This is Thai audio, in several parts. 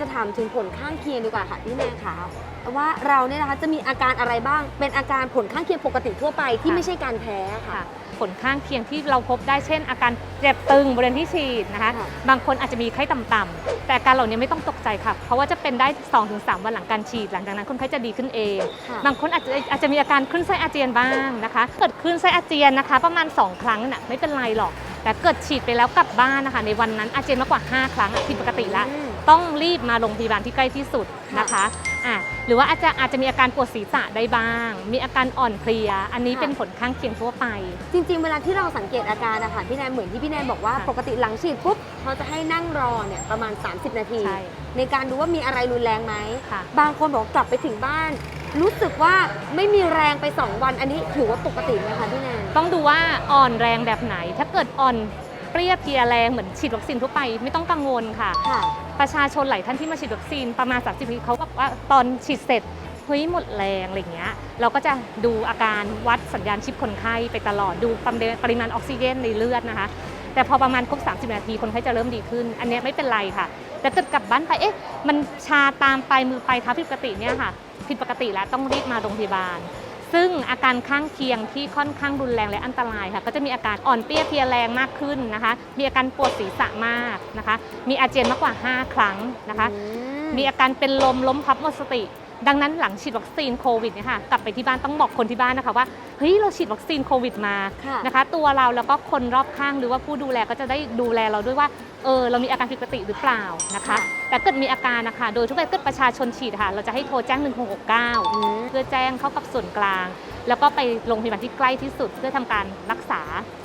จะถามถึงผลข้างเคียงดีกว่าค่ะพี่แนนคะว่าเราเนี่ยนะคะจะมีอาการอะไรบ้าง เป็นอาการผลข้างเคียงปกติทั่วไปที่ค่ะไม่ใช่การแพ้ค่ะค่ะ ผลข้างเคียงที่เราพบได้เช่น อาการเจ็บตึงบริเวณที่ฉีดนะคะค่ะ บางคนอาจจะมีไข้ต่ำๆแต่อาการเหล่านี้ไม่ต้องตกใจค่ะ เพราะว่าจะเป็นได้ 2-3 วันหลังการฉีด หลังจากนั้นคนไข้จะดีขึ้นเอง ค่ะบางคนอาจจะอาจจะมีอาการคลื่นไส้อาเจียนบ้างนะคะ เกิดคลื่นไส้อาเจียนนะคะ ประมาณ 2 ครั้งน่ะไม่เป็นไรหรอก แต่เกิดฉีดไปแล้วกลับบ้านนะคะ ในวันนั้นอาเจียนมากกว่า 5 ครั้งอะผิดปกติละ อืม ต้องรีบมาโรงพยาบาลที่ใกล้ที่สุดนะคะอะหรือว่าอาจจะอาจจะมีอาการปวดศีรษะได้บ้าง มีอาการอ่อนเพลีย อันนี้ค่ะเป็นผลข้างเคียงทั่วไป จริง ๆ เวลาที่เราสังเกตอาการนะคะพี่แนนเหมือนที่พี่แนนบอกว่าค่ะปกติหลังฉีดปุ๊บเขาจะให้นั่งรอเนี่ยประมาณ 30 นาที ใช่ในการดูว่ามีอะไรรุนแรงไหม ค่ะ บางคนบอกกลับไปถึงบ้าน รู้สึกว่าไม่มีแรงไป 2 วันอันนี้ถือว่าปกติไหมคะพี่แนน ต้องดูว่าอ่อนแรงแบบไหน ถ้าเกิดอ่อน เปรี้ยเพลียแรงเหมือนฉีดวัคซีนทั่วไปไม่ต้องกังวลค่ะ ค่ะประชาชนหลายท่านที่มาฉีดวัคซีนประมาณ 30นาทีเขาบอกว่าตอนฉีดเสร็จเฮ้ยหมดแรงอะไรอย่างเงี้ยเราก็จะดูอาการวัดสัญญาณชีพคนไข้ไปตลอดดูปริมาณออกซิเจนในเลือดนะคะ แต่พอประมาณครบ 30 นาทีคนไข้จะเริ่มดีขึ้น อันเนี้ยไม่เป็นไรค่ะ แต่เกิดกลับบ้านไปเอ๊ะมันชาตามปลายมือปลายเท้าผิดปกติเนี่ยค่ะ ผิดปกติแล้วต้องรีบมาโรงพยาบาล ซึ่งอาการข้างเคียงที่ค่อนข้างรุนแรงและอันตรายค่ะ ก็จะมีอาการอ่อนเปรี้ยเพลียแรงมากขึ้นนะคะ มีอาการปวดศีรษะมากนะคะ มีอาเจียนมากกว่า 5 ครั้งนะคะอืมีอาการเป็นลมล้มพับหมดสติ ดังนั้นหลังฉีดวัคซีนโควิดเนี่ยค่ะกลับไปที่บ้านต้องบอกคนที่บ้านนะคะว่าเฮ้ยเราฉีดวัคซีนโควิดมาค่ะนะคะ ตัวเราแล้วก็คนรอบข้างหรือว่าผู้ดูแลก็จะได้ดูแลเราด้วยว่าเออเรามีอาการผิดปกติหรือเปล่านะคะค่ะ แต่เกิดมีอาการนะคะโดยทั่วไปเกิดประชาชนฉีดค่ะ เราจะให้โทรแจ้ง 1669อืมเพื่อแจ้งเข้ากับส่วนกลาง แล้วก็ไปโรงพยาบาลที่ใกล้ที่สุดเพื่อทำการรักษาค่ะค่ะ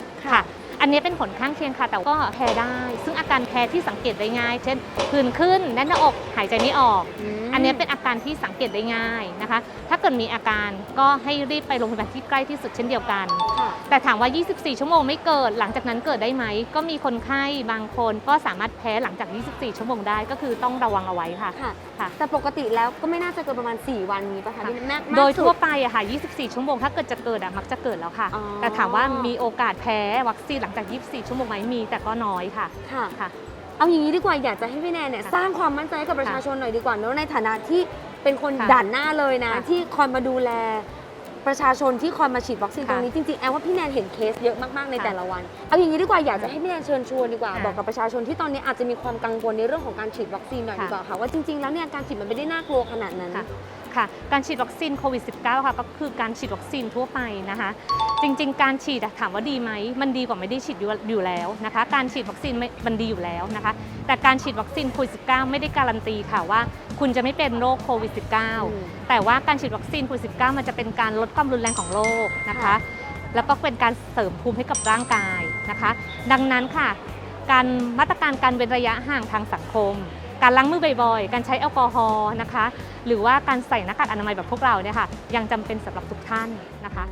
อันนี้เป็นผลข้างเคียงค่ะ แต่ก็แพ้ได้ ซึ่งอาการแพ้ที่สังเกตได้ง่าย เช่นผื่นขึ้นแน่นหน้าอกหายใจไม่ออกมอันนี้เป็นอาการที่สังเกตได้ง่ายนะคะ ถ้าเกิดมีอาการก็ให้รีบไปโรงพยาบาลที่ใกล้ที่สุดเช่นเดียวกันค่ะแต่ถามว่า 24 ชั่วโมงไม่เกิด หลังจากนั้นเกิดได้ไหม ก็มีคนไข้บางคนก็สามารถแพ้หลังจาก 24 ชั่วโมงได้ ก็คือต้องระวังเอาไว้ค่ะค่ะค่ะแต่ปกติแล้วก็ไม่น่าจะเกินประมาณ 4 วันนี้ป่ะคะค่ะพี่แนนมากโดยมากสุทั่วไปอะค่ะ 24 ชั่วโมงถ้าเกิดจะเกิดอะมักจะเกิดแล้วค่ะอ๋อแต่ถามว่ามีโอกาสแพ้วัคซีนหลังจาก 24 ชั่วโมงไหมมีแต่ก็น้อยค่ะ ค่ะ ค่ะ เอาอย่างนี้ดีกว่าอยากจะให้พี่แนนเนี่ยค่ะสร้างความมั่นใจให้กับประชาชนหน่อยดีกว่าเนอะในฐานะที่เป็นคนค่ะด่านหน้าเลยนะ ค่ะที่คอยมาดูแล ประชาชนที่คอยมาฉีดวัคซีนตค่ะรงนี้จริงๆแอลว่าพี่แนนเห็นเคสเยอะมากๆในค่ะแต่ละวัน เอาอย่างนี้ดีกว่าอยากจะให้พี่แนนเชิญชวนดีกว่าค่ะบอกกับประชาชนที่ตอนนี้อาจจะมีความกังวลในเรื่องของการฉีดวัคซีนหน่อยค่ะดีกว่าค่ะว่าจริงๆแล้วเนี่ยการฉีดมันไม่ได้น่ากลัวขนาดนั้นค่ะค่ะการฉีดวัคซีนโควิด -19 ค่ะก็คือการฉีดวัคซีนทั่วไปนะคะ จริงๆ การฉีดอะถามว่าดีไหมมันดีกว่าไม่ได้ฉีดอยู่อยู่แล้วนะคะ การฉีดวัคซีนไม่มันดีอยู่แล้วนะคะ แต่การฉีดวัคซีนโควิด -19 ไม่ได้การันตีค่ะว่า คุณจะไม่เป็นโรคโควิดอืม -19 แต่ว่าการฉีดวัคซีนโควิด -19 มันจะเป็นการลดความรุนแรงของโรคนะคะ แล้วก็เป็นการเสริมภูมิให้กับร่างกายนะคะ ดังนั้นค่ะ การมาตรการการเว้นระยะห่างทางสังคม การล้างมือบ่อยๆ การใช้แอลกอฮอล์นะคะ หรือว่าการใส่หน้ากากอนามัยแบบพวกเราเนี่ยค่ะ ยังจำเป็นสำหรับทุกท่านนะคะ